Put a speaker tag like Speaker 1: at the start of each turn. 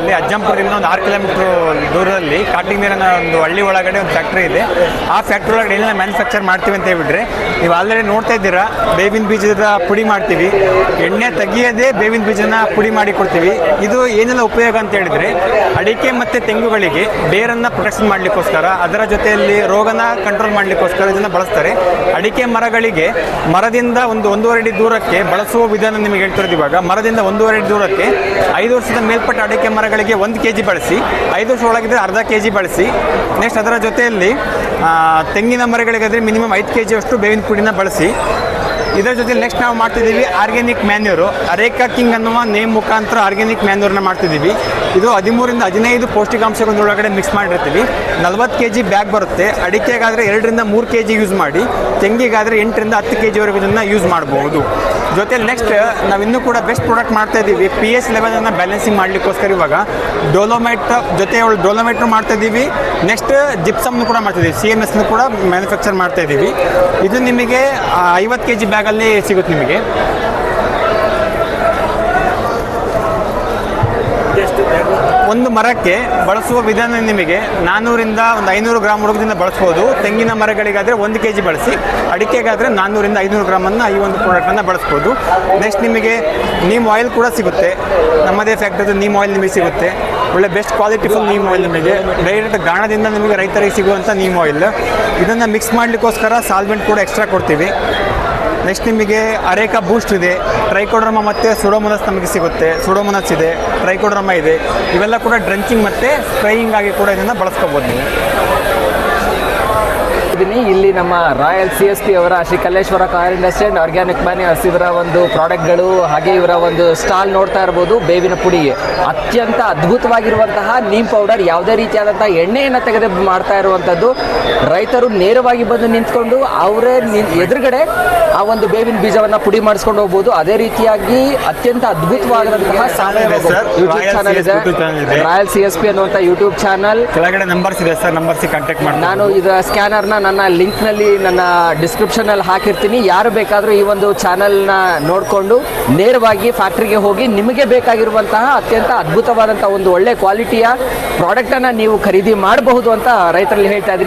Speaker 1: ಅಲ್ಲಿ ಅಜ್ಜಂಪುರದಿಂದ ಒಂದು ಆರು ಕಿಲೋಮೀಟರ್ ದೂರದಲ್ಲಿ ಕಾಟಿಂಗ್ ನೀರಿನ ಒಂದು ಹಳ್ಳಿ ಒಳಗಡೆ ಒಂದು ಫ್ಯಾಕ್ಟ್ರಿ ಇದೆ. ಆ ಫ್ಯಾಕ್ಟ್ರಿ ಒಳಗಡೆ ಏನೆಲ್ಲ ಮ್ಯಾನುಫ್ಯಾಕ್ಚರ್ ಮಾಡ್ತೀವಿ ಅಂತ ಹೇಳ್ಬಿಟ್ರೆ, ನೀವು ಆಲ್ರೆಡಿ ನೋಡ್ತಾ ಇದ್ದೀರಾ, ಬೇವಿನ ಬೀಜದ ಪುಡಿ ಮಾಡ್ತೀವಿ. ಎಣ್ಣೆ ತೆಗಿಯದೆ ಬೇವಿನ ಬೀಜನ ಪುಡಿ ಮಾಡಿ ಕೊಡ್ತೀವಿ. ಇದು ಏನೆಲ್ಲ ಉಪಯೋಗ ಅಂತ ಹೇಳಿದ್ರೆ, ಅಡಿಕೆ ಮತ್ತು ತೆಂಗುಗಳಿಗೆ ಬೇರನ್ನು ಪ್ರೊಟೆಕ್ಷನ್ ಮಾಡಲಿಕ್ಕೋಸ್ಕರ, ಅದರ ಜೊತೆಯಲ್ಲಿ ರೋಗನ ಕಂಟ್ರೋಲ್ ಮಾಡಲಿಕ್ಕೋಸ್ಕರ ಇದನ್ನು ಬಳಸ್ತಾರೆ. ಅಡಿಕೆ ಮರಗಳಿಗೆ ಮರದಿಂದ ಒಂದು ಒಂದೂವರೆ ಅಡಿ ದೂರಕ್ಕೆ ಬಳಸುವ ವಿಧಾನ ನಿಮಗೆ ಹೇಳ್ತಿರೋದು ಇವಾಗ, ಮರದಿಂದ ಒಂದೂವರೆ ಅಡಿ ದೂರಕ್ಕೆ ಐದು ವರ್ಷದ ಮೇಲ್ಪಟ್ಟ ಅಡಿಕೆ ಮರಗಳಿಗೆ ಒಂದು ಕೆ ಜಿ ಬಳಸಿ, ಐದು ವರ್ಷ ಒಳಗಿದ್ರೆ ಅರ್ಧ ಕೆ ಜಿ ಬಳಸಿ. ನೆಕ್ಸ್ಟ್ ಅದರ ಜೊತೆಯಲ್ಲಿ ತೆಂಗಿನ ಮರಗಳಿಗಾದರೆ ಮಿನಿಮಮ್ ಐದು ಕೆ ಜಿಯಷ್ಟು ಬೇವಿನ ಪುಡಿನ ಬಳಸಿ. ಇದರ ಜೊತೆ ನೆಕ್ಸ್ಟ್ ನಾವು ಮಾಡ್ತಿದ್ದೀವಿ ಆರ್ಗ್ಯಾನಿಕ್ ಮ್ಯಾನ್ಯೂರು ಅರೇಕಾ ಕಿಂಗ್ ಅನ್ನುವ ನೇಮ್ ಮುಖಾಂತರ ಆರ್ಗ್ಯಾನಿಕ್ ಮ್ಯಾನ್ಯೂರ್ನ ಮಾಡ್ತಿದ್ದೀವಿ. ಇದು ಹದಿಮೂರಿಂದ ಹದಿನೈದು ಪೌಷ್ಟಿಕಾಂಶಗಳೊಳಗಡೆ ಮಿಕ್ಸ್ ಮಾಡಿರ್ತೀವಿ. ನಲವತ್ತು ಕೆ ಜಿ ಬ್ಯಾಗ್ ಬರುತ್ತೆ. ಅಡಿಕೆಗಾದರೆ ಎರಡರಿಂದ ಮೂರು ಕೆ ಜಿ ಯೂಸ್ ಮಾಡಿ. ತೆಂಗಿಗಾದರೆ ಎಂಟರಿಂದ ಹತ್ತು ಕೆ ಜಿವರೆಗೂ ಇದನ್ನು ಯೂಸ್ ಮಾಡಬಹುದು ಜೊತೆಲಿ ನೆಕ್ಸ್ಟ್ ನಾವು ಇನ್ನೂ ಕೂಡ ಬೆಸ್ಟ್ ಪ್ರಾಡಕ್ಟ್ ಮಾಡ್ತಾ ಇದ್ದೀವಿ. ಪಿ ಎಸ್ ಲೆವೆಲನ್ನು ಬ್ಯಾಲೆನ್ಸಿಂಗ್ ಮಾಡಲಿಕ್ಕೋಸ್ಕರ ಇವಾಗ ಡೋಲೋಮೈಟ್ ಜೊತೆ ಅವಳು ಡೋಲೋಮೈಟ್ನು ಮಾಡ್ತಾ ಇದ್ದೀವಿ. ನೆಕ್ಸ್ಟ್ ಜಿಪ್ಸಮ್ನು ಕೂಡ ಮಾಡ್ತಿದ್ದೀವಿ ಸಿ ಎಂ ಎಸ್ನು ಕೂಡ ಮ್ಯಾನುಫ್ಯಾಕ್ಚರ್ ಮಾಡ್ತಾ ಇದ್ದೀವಿ. ಇದು ನಿಮಗೆ ಐವತ್ತು ಕೆ ಜಿ ಬ್ಯಾಗಲ್ಲಿ ಸಿಗುತ್ತೆ ನಿಮಗೆ. ಒಂದು ಮರಕ್ಕೆ ಬಳಸುವ ವಿಧಾನ ನಿಮಗೆ ನಾನ್ನೂರಿಂದ ಒಂದು ಐನೂರು ಗ್ರಾಮ್ ಹುಡುಗದಿಂದ ಬಳಸ್ಬೋದು. ತೆಂಗಿನ ಮರಗಳಿಗಾದರೆ ಒಂದು ಕೆ ಜಿ ಬಳಸಿ, ಅಡಿಕೆಗಾದರೆ ನಾನ್ನೂರಿಂದ ಐನೂರು ಗ್ರಾಮನ್ನು ಈ ಒಂದು ಪ್ರಾಡಕ್ಟನ್ನು ಬಳಸ್ಬೋದು. ನೆಕ್ಸ್ಟ್ ನಿಮಗೆ ನೀಮ್ ಆಯಿಲ್ ಕೂಡ ಸಿಗುತ್ತೆ. ನಮ್ಮದೇ ಫ್ಯಾಕ್ಟ್ರಿದು ನೀಮ್ ಆಯಿಲ್ ನಿಮಗೆ ಸಿಗುತ್ತೆ. ಒಳ್ಳೆ best quality full neem oil ನಿಮಗೆ. ಡೈರೆಕ್ಟ್ ಗಾಣದಿಂದ ನಿಮಗೆ ರೈತರಿಗೆ ಸಿಗುವಂಥ ನೀಮ್ ಆಯಿಲ್ ಇದನ್ನು ಮಿಕ್ಸ್ ಮಾಡಲಿಕ್ಕೋಸ್ಕರ ಸಾಲ್ವೆಂಟ್ ಕೂಡ ಎಕ್ಸ್ಟ್ರಾ ಕೊಡ್ತೀವಿ. ನೆಕ್ಸ್ಟ್ ನಿಮಗೆ ಅರೇಕಾ ಬೂಸ್ಟ್ ಇದೆ. ಟ್ರೈಕೋಡ್ರಮ ಮತ್ತು ಸುಡೋಮೊನಸ್ ನಮಗೆ ಸಿಗುತ್ತೆ. ಸುಡೋಮೊನಸ್ ಇದೆ ಟ್ರೈಕೋಡ್ರಮ ಇದೆ. ಇವೆಲ್ಲ ಕೂಡ ಡ್ರಂಚಿಂಗ್ ಮತ್ತು ಸ್ಪ್ರೈಯಿಂಗ್ ಆಗಿ ಕೂಡ ಇದನ್ನು ಬಳಸ್ಕೋಬೋದು ನೀವು.
Speaker 2: ಇದೀನಿ ಇಲ್ಲಿ ನಮ್ಮ ರಾಯಲ್ ಸಿ ಎಸ್ ಪಿ ಅವರ Shri Kalleshwara car industry and organic manure ಇವರ ಒಂದು ಪ್ರಾಡಕ್ಟ್ಗಳು ಹಾಗೆ ಇವರ ಒಂದು ಸ್ಟಾಲ್ ನೋಡ್ತಾ ಇರ್ಬೋದು. ಬೇವಿನ ಪುಡಿ ಅತ್ಯಂತ ಅದ್ಭುತವಾಗಿರುವಂತಹ ನೀಮ್ ಪೌಡರ್ ಯಾವುದೇ ರೀತಿಯಾದಂತಹ ಎಣ್ಣೆಯನ್ನು ತೆಗೆದು ಮಾಡ್ತಾ ಇರುವಂಥದ್ದು ರೈತರು ನೇರವಾಗಿ ಬಂದು ನಿಂತ್ಕೊಂಡು ಅವರೇ ಎದುರುಗಡೆ ಆ ಒಂದು ಬೇವಿನ ಬೀಜವನ್ನ ಪುಡಿ ಮಾಡಿಸ್ಕೊಂಡು ಹೋಗ್ಬೋದು. ಅದೇ ರೀತಿಯಾಗಿ ಅತ್ಯಂತ ಯೂಟ್ಯೂಬ್ ಚಾನಲ್ ಇದೆ. ರಾಯಲ್ ಸಿ ಎಸ್ ಪಿ ಅನ್ನುವಂಥ ಯೂಟ್ಯೂಬ್ ಚಾನಲ್
Speaker 1: ಕೆಳಗಡೆ ನಂಬರ್ಸ್ ಇದೆ ಸರ್. ನಂಬರ್ಸ್ ಕಾಂಟ್ಯಾಕ್ಟ್ ಮಾಡಿ
Speaker 2: ನಾನು ಇದರ ಸ್ಕ್ಯಾನರ್ನ ನನ್ನ ಲಿಂಕ್ನಲ್ಲಿ ನನ್ನ ಡಿಸ್ಕ್ರಿಪ್ಷನಲ್ಲಿ ಹಾಕಿರ್ತೀನಿ. ಯಾರು ಬೇಕಾದರೂ ಈ ಒಂದು ಚಾನಲ್ನ ನೋಡಿಕೊಂಡು ನೇರವಾಗಿ ಫ್ಯಾಕ್ಟ್ರಿಗೆ ಹೋಗಿ ನಿಮಗೆ ಬೇಕಾಗಿರುವಂತಹ ಅತ್ಯಂತ ಅದ್ಭುತವಾದಂಥ ಒಂದು ಒಳ್ಳೆ ಕ್ವಾಲಿಟಿಯ ಪ್ರಾಡಕ್ಟನ್ನು ನೀವು ಖರೀದಿ ಮಾಡಬಹುದು ಅಂತ ರೈತರಲ್ಲಿ ಹೇಳ್ತಾ ಇದ್ದೀನಿ.